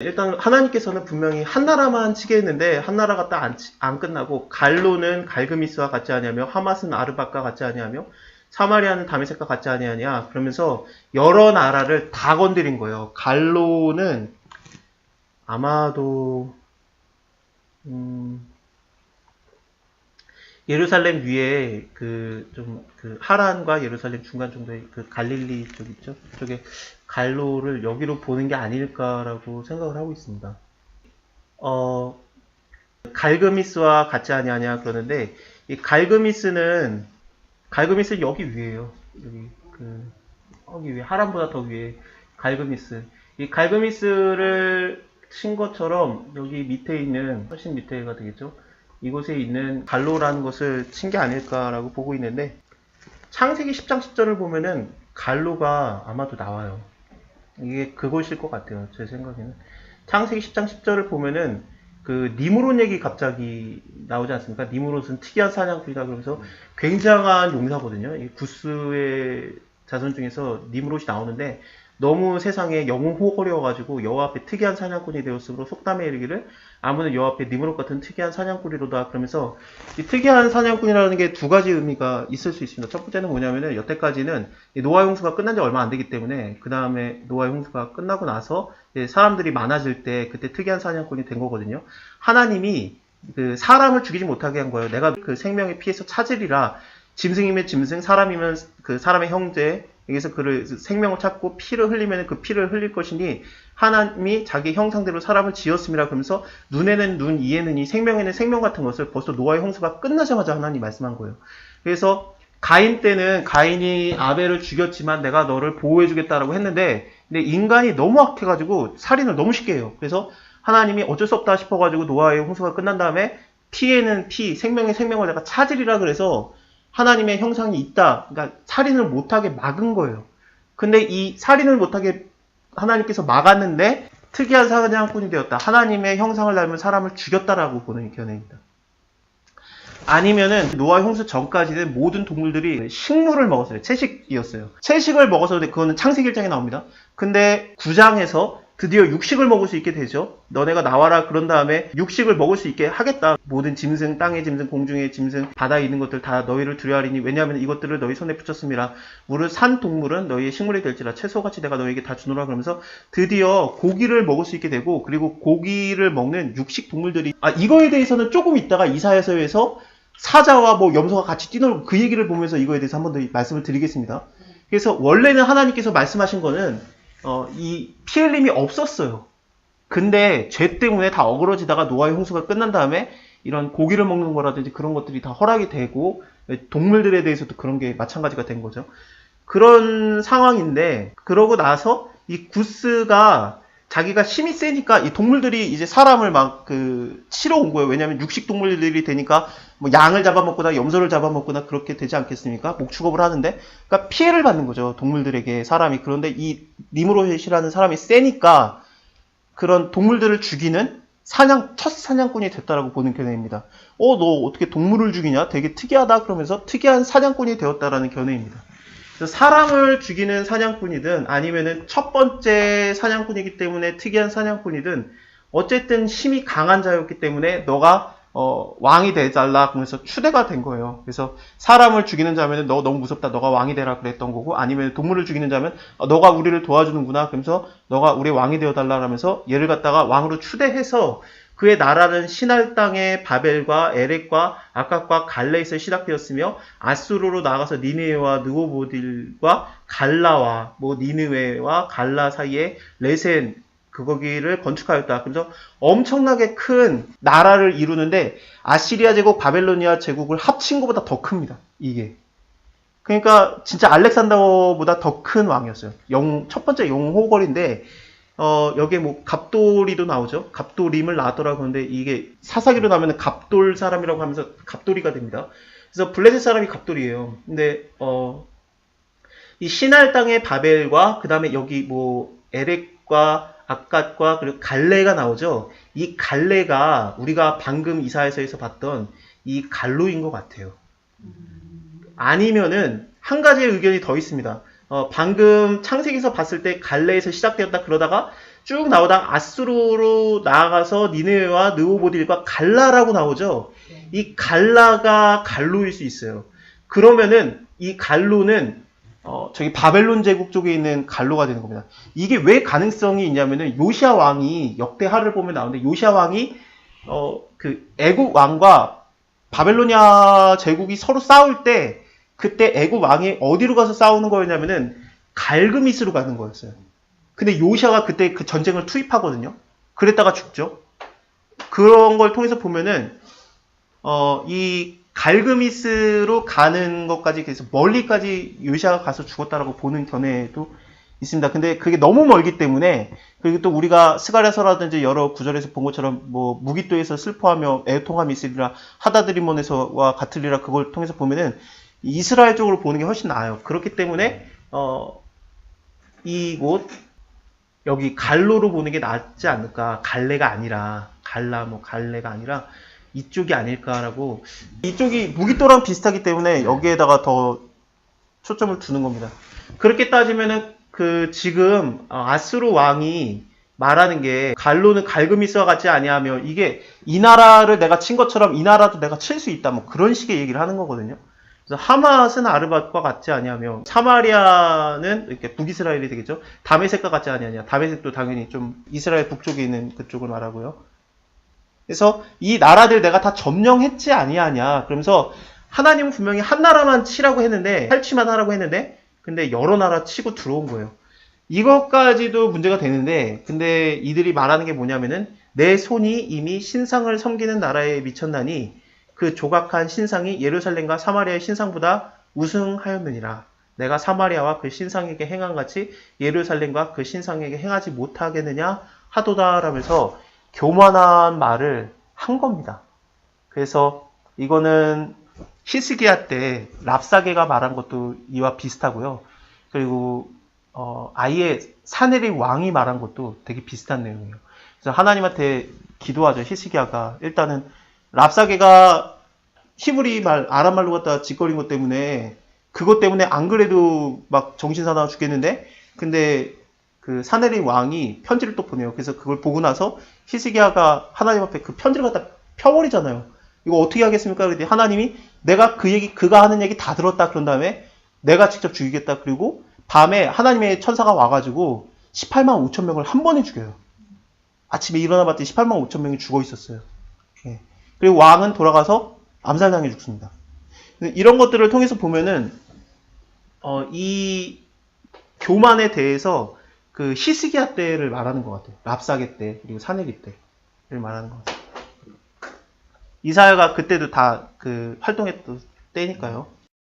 일단 하나님께서는 분명히 한 나라만 치게 했는데 한 나라가 딱안안 끝나고 갈로는 갈그미스와 같지 아니하며 하맛은 아르박과 같지 아니하며 사마리아는 다메섹과 같지 아니하냐 그러면서 여러 나라를 다 건드린 거예요. 갈로는 아마도 음, 예루살렘 위에 그좀그 하란과 예루살렘 중간 정도의 그 갈릴리 쪽 있죠? 그쪽에 갈로를 여기로 보는 게 아닐까라고 생각을 하고 있습니다. 어, 갈그미스와 같지 아니하냐 그러는데 이 갈그미스는 갈그미스 여기 위에요. 여기 그 여기 위에 하란보다 더 위에 갈그미스. 이 갈그미스를 친 것처럼 여기 밑에 있는 훨씬 밑에가 되겠죠. 이곳에 있는 갈로라는 것을 친 게 아닐까라고 보고 있는데 창세기 10장 10절을 보면은 갈로가 아마도 나와요. 이게 그것일 것 같아요. 제 생각에는. 창세기 10장 10절을 보면은 그 니무롯 얘기 갑자기 나오지 않습니까? 니무롯은 특이한 사냥꾼이다 그러면서 굉장한 용사거든요. 이 구스의 자손 중에서 니무롯이 나오는데 너무 세상에 영웅 호거려가지고 여호와 앞에 특이한 사냥꾼이 되었으므로 속담에 이르기를 아무는 여호와 앞에 니무롯 같은 특이한 사냥꾼이로다 그러면서 이 특이한 사냥꾼이라는 게 두 가지 의미가 있을 수 있습니다. 첫 번째는 뭐냐면은 여태까지는 이 노아 홍수가 끝난 지 얼마 안 되기 때문에 그 다음에 노아 홍수가 끝나고 나서 사람들이 많아질 때 그때 특이한 사냥꾼이 된 거거든요. 하나님이 그 사람을 죽이지 못하게 한 거예요. 내가 그 생명의 피해서 찾으리라. 짐승이면 짐승, 사람이면 그 사람의 형제, 여기서 그를 생명을 찾고 피를 흘리면 그 피를 흘릴 것이니 하나님이 자기 형상대로 사람을 지었습니다. 그러면서 눈에는 눈, 이에는 이, 생명에는 생명 같은 것을 벌써 노아의 홍수가 끝나자마자 하나님 말씀한 거예요. 그래서 가인 때는 가인이 아벨을 죽였지만 내가 너를 보호해주겠다라고 했는데 근데 인간이 너무 악해가지고 살인을 너무 쉽게 해요. 그래서 하나님이 어쩔 수 없다 싶어가지고 노아의 홍수가 끝난 다음에 피에는 피, 생명의 생명을 내가 찾으리라 그래서 하나님의 형상이 있다. 그러니까 살인을 못하게 막은 거예요. 근데 이 살인을 못하게 하나님께서 막았는데 특이한 사냥꾼이 되었다. 하나님의 형상을 닮은 사람을 죽였다라고 보는 견해입니다. 아니면은 노아 홍수 전까지는 모든 동물들이 식물을 먹었어요. 채식이었어요. 채식을 먹어서 그거는 창세기 1장에 나옵니다. 근데 9장에서 드디어 육식을 먹을 수 있게 되죠. 너네가 나와라 그런 다음에 육식을 먹을 수 있게 하겠다. 모든 짐승, 땅의 짐승, 공중의 짐승, 바다에 있는 것들 다 너희를 두려워하리니 왜냐하면 이것들을 너희 손에 붙였습니다. 물을 산 동물은 너희의 식물이 될지라 채소같이 내가 너희에게 다 주노라 그러면서 드디어 고기를 먹을 수 있게 되고 그리고 고기를 먹는 육식 동물들이 아 이거에 대해서는 조금 있다가 이사야서에서 사자와 뭐 염소가 같이 뛰놀고 그 얘기를 보면서 이거에 대해서 한 번 더 말씀을 드리겠습니다. 그래서 원래는 하나님께서 말씀하신 거는 어, 이 피 흘림이 없었어요. 근데 죄 때문에 다 어그러지다가 노아의 홍수가 끝난 다음에 이런 고기를 먹는 거라든지 그런 것들이 다 허락이 되고 동물들에 대해서도 그런 게 마찬가지가 된 거죠. 그런 상황인데 그러고 나서 이 구스가 자기가 힘이 세니까 이 동물들이 이제 사람을 막 그 치러 온 거예요. 왜냐하면 육식 동물들이 되니까 뭐 양을 잡아먹거나 염소를 잡아먹거나 그렇게 되지 않겠습니까? 목축업을 하는데 그러니까 피해를 받는 거죠. 동물들에게 사람이 그런데 이 니무롯이라는 사람이 세니까 그런 동물들을 죽이는 사냥 첫 사냥꾼이 됐다라고 보는 견해입니다. 어, 너 어떻게 동물을 죽이냐? 되게 특이하다 그러면서 특이한 사냥꾼이 되었다라는 견해입니다. 사람을 죽이는 사냥꾼이든 아니면은 첫 번째 사냥꾼이기 때문에 특이한 사냥꾼이든 어쨌든 힘이 강한 자였기 때문에 너가 어, 왕이 되달라 그러면서 추대가 된 거예요. 그래서 사람을 죽이는 자면은 너 너무 무섭다. 너가 왕이 되라 그랬던 거고 아니면 동물을 죽이는 자면 어, 너가 우리를 도와주는구나. 그러면서 너가 우리 왕이 되어 달라 하면서 얘를 갖다가 왕으로 추대해서 그의 나라는 신할 땅의 바벨과 에렉과 아깝과 갈레에서 시작되었으며 아수르로 나가서 니네웨와 느고보딜과 갈라와 뭐 니느웨와 갈라 사이에 레센 그 거기를 건축하였다. 그래서 엄청나게 큰 나라를 이루는데 아시리아 제국, 바벨로니아 제국을 합친 것보다 더 큽니다. 이게. 그러니까 진짜 알렉산더보다 더 큰 왕이었어요. 영, 첫 번째 영호걸인데 어, 여기에 뭐 갑돌이도 나오죠. 갑돌임을 낳았더라고 하는데 이게 사사기로 나오면 갑돌 사람이라고 하면서 갑돌이가 됩니다. 그래서 블레셋 사람이 갑돌이에요. 근데 어, 이 신할 땅의 바벨과 그 다음에 여기 뭐 에렉과 아갓과 그리고 갈레가 나오죠. 이 갈레가 우리가 방금 이사에서에서 봤던 이 갈로인 것 같아요. 아니면은 한 가지의 의견이 더 있습니다. 어, 방금 창세기에서 봤을 때 갈레에서 시작되었다 그러다가 쭉 나오다 아수르로 나아가서 니네웨와 느오보딜과 갈라라고 나오죠. 이 갈라가 갈로일 수 있어요. 그러면은 이 갈로는 어, 저기 바벨론 제국 쪽에 있는 갈로가 되는 겁니다. 이게 왜 가능성이 있냐면은 요시아 왕이 역대하를 보면 나오는데 요시아 왕이 어, 그 애국 왕과 바벨로니아 제국이 서로 싸울 때 그때 애국 왕이 어디로 가서 싸우는 거였냐면은 갈그미스로 가는 거였어요. 근데 요시아가 그때 그 전쟁을 투입하거든요. 그랬다가 죽죠. 그런 걸 통해서 보면은 어, 이 갈그미스로 가는 것까지 그래서 멀리까지 요시아가 가서 죽었다라고 보는 견해도 있습니다. 근데 그게 너무 멀기 때문에 그리고 또 우리가 스가랴서라든지 여러 구절에서 본 것처럼 뭐 무기토에서 슬퍼하며 애통함이 있으리라 하다드리몬에서와 같으리라 그걸 통해서 보면은 이스라엘 쪽으로 보는 게 훨씬 나아요. 그렇기 때문에 어 이곳 여기 갈로로 보는 게 낫지 않을까 갈레가 아니라 갈라 뭐 갈레가 아니라 이쪽이 아닐까라고 이쪽이 무기토랑 비슷하기 때문에 여기에다가 더 초점을 두는 겁니다. 그렇게 따지면은 그 지금 어, 아수르 왕이 말하는 게 갈로는 갈그미스와 같지 아니하며 이게 이 나라를 내가 친 것처럼 이 나라도 내가 칠 수 있다 뭐 그런 식의 얘기를 하는 거거든요. 하맛은 아르밧과 같지 아니하며 사마리아는 이렇게 북이스라엘이 되겠죠. 다메섹과 같지 아니하냐. 다메섹도 당연히 좀 이스라엘 북쪽에 있는 그쪽을 말하고요. 그래서 이 나라들 내가 다 점령했지 아니하냐. 그러면서 하나님은 분명히 한 나라만 치라고 했는데 탈취만 하라고 했는데 근데 여러 나라 치고 들어온 거예요. 이것까지도 문제가 되는데 근데 이들이 말하는 게 뭐냐면은 내 손이 이미 신상을 섬기는 나라에 미쳤나니 그 조각한 신상이 예루살렘과 사마리아의 신상보다 우승하였느니라. 내가 사마리아와 그 신상에게 행한 같이 예루살렘과 그 신상에게 행하지 못하겠느냐 하도다라면서 교만한 말을 한 겁니다. 그래서 이거는 히스기야 때 랍사게가 말한 것도 이와 비슷하고요. 그리고 어, 아예 사내리 왕이 말한 것도 되게 비슷한 내용이에요. 그래서 하나님한테 기도하죠. 히스기야가 일단은 랍사게가 히브리 말 아람 말로 갖다 짓거린 것 때문에 그것 때문에 안 그래도 막 정신 사나워 죽겠는데 근데 그 사내리 왕이 편지를 또 보내요. 그래서 그걸 보고 나서 히스기야가 하나님 앞에 그 편지를 갖다 펴버리잖아요. 이거 어떻게 하겠습니까? 그랬더니 하나님이 내가 그 얘기 그가 하는 얘기 다 들었다 그런 다음에 내가 직접 죽이겠다. 그리고 밤에 하나님의 천사가 와가지고 18만 5천 명을 한 번에 죽여요. 아침에 일어나 봤더니 18만 5천 명이 죽어 있었어요. 예. 그리고 왕은 돌아가서 암살당해 죽습니다. 이런 것들을 통해서 보면은 어, 이 교만에 대해서 그 히스기야 때를 말하는 것 같아요. 랍사게 때 그리고 사내기 때를 말하는 것 같아요. 이사야가 그때도 다 그 활동했던 때니까요.